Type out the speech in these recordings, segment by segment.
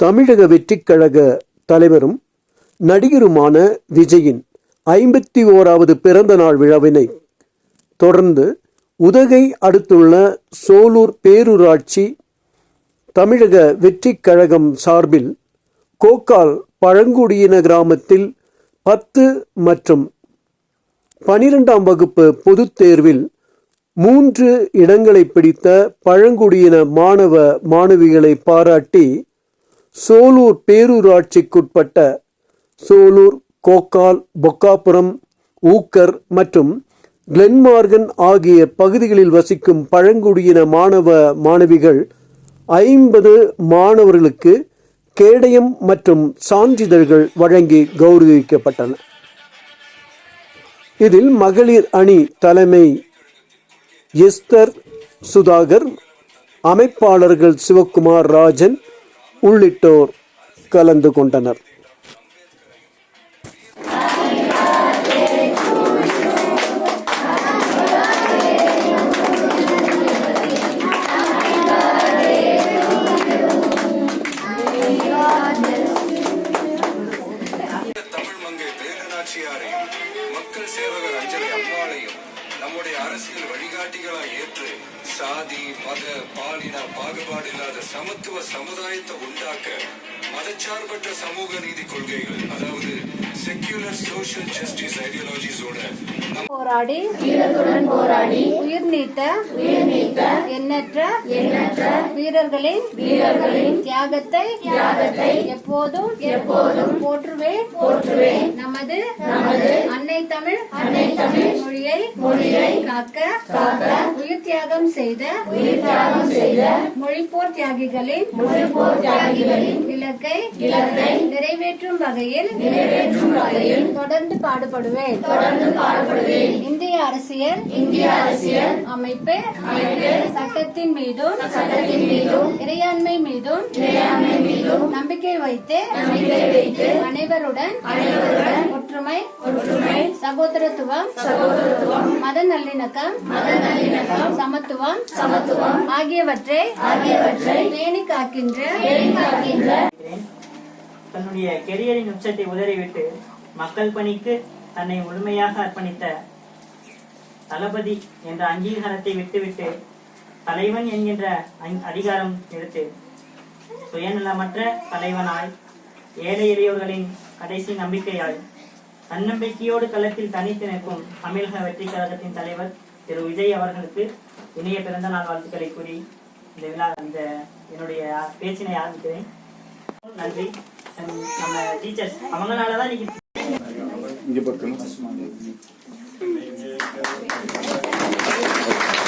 தமிழக வெற்றிக் கழக தலைவரும் நடிகருமான விஜயின் ஐம்பத்தி ஓராவது பிறந்த நாள் விழாவினை தொடர்ந்து உதகை அடுத்துள்ள சோலூர் பேரூராட்சி தமிழக வெற்றிக் கழகம் சார்பில் கோக்கால் பழங்குடியின கிராமத்தில் பத்து மற்றும் பனிரெண்டாம் வகுப்பு பொதுத் தேர்வில் மூன்று இடங்களை பிடித்த பழங்குடியின மாணவ மாணவிகளை பாராட்டி சோலூர் பேரூராட்சிக்குட்பட்ட சோலூர் கோக்கால் பொக்காபுரம் ஊக்கர் மற்றும் கிளென்மார்கன் ஆகிய பகுதிகளில் வசிக்கும் பழங்குடியின மாணவ மாணவிகள் ஐம்பது மாணவர்களுக்கு கேடயம் மற்றும் சான்றிதழ்கள் வழங்கி கௌரவிக்கப்பட்டன. இதில் மகளிர் அணி தலைமை எஸ்தர் சுதாகர் அமைப்பாளர்கள் சிவக்குமார் ராஜன் உள்ளிட்டோர் கலந்து கொண்டனர். மக்கள் சேவகர் அஞ்சலி அம்மாளையும் நம்முடைய அரசியல் வழிகாட்டிகளாய் ஏற்று சாதி மத பாலின பாகுபாடு இல்லாத சமத்துவ சமுதாயத்தை உண்டாக்க மதச்சார்பற்ற சமூக நீதி கொள்கைகள் போராடி வீரத்துடன் போராடி உயிர் நீத்த உயிர் நீத்த எண்ணற்ற எண்ணற்ற வீரர்களின் வீரர்களின் தியாகத்தை தியாகத்தை எப்போதும் எப்போதும் போற்றுவே. போற்றுவே. நமது நமது அன்னை தமிழ் அன்னை தமிழ் மொழியை மொழியை காக்க காக்க உயிர் தியாகம் செய்த உயிர் தியாகம் செய்த மொழிப்போர் தியாகிகளின் மொழிப்போர் தியாகிகளின் இலக்கை இலக்கை நிறைவேற்றும் வகையில் நிறைவேற்றும் வகையில் தொடர்ந்து பாடுபடுவேன். தொடர்ந்து பாடுபடுவேன். இந்திய அரசியல் இந்திய அரசியல் அமைப்பு அமைப்பு சட்டத்தின் மீதும் சட்டத்தின் மீதும் இறையாண்மை மீதும் இறையாண்மை மீதும் நம்பிக்கை வைத்து நம்பிக்கை வைத்து அனைவருடன் அனைவருடன் ஒற்றுமை ஒற்றுமை சகோதரத்துவம் சகோதரத்துவம் மத நல்லிணக்கம் மத நல்லிணக்கம் சமத்துவம் சமத்துவம் ஆகியவற்றை ஆகியவற்றை பேணி காக்கின்ற பேணி காக்கின்ற தன்னுடைய கெரியரின் உச்சத்தை உதறிவிட்டு மக்கள் பணிக்கு தன்னை முழுமையாக அர்ப்பணித்த தளபதி என்ற அங்கீகாரத்தை விட்டுவிட்டு தலைவன் என்கின்ற அதிகாரம் எடுத்து சுயநலமற்ற தலைவனாய் ஏழை எளியோர்களின் கடைசி நம்பிக்கையாய் தன்னம்பிக்கையோடு களத்தில் தனித்து நிற்கும் தமிழக வெற்றி கழகத்தின் தலைவர் திரு விஜய் அவர்களுக்கு இணைய பிறந்த நாள் வாழ்த்துக்களை கூறி இந்த விழா இந்த என்னுடைய பேச்சினை ஆரம்பிக்கிறேன். நன்றி. நம்ம டீச்சர்ஸ் அவங்களாலதான் இன்னைக்கு இங்க பார்க்கணும்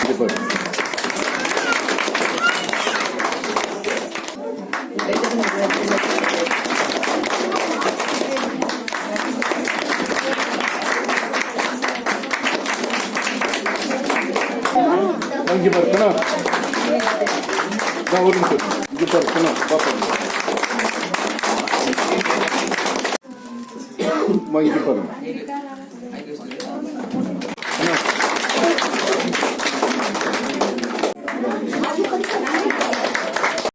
இங்க பார்க்கணும் ஒரு நிமிஷம் பார்க்கணும் பார்ப்போம் വൈകിട്ട് പറഞ്ഞു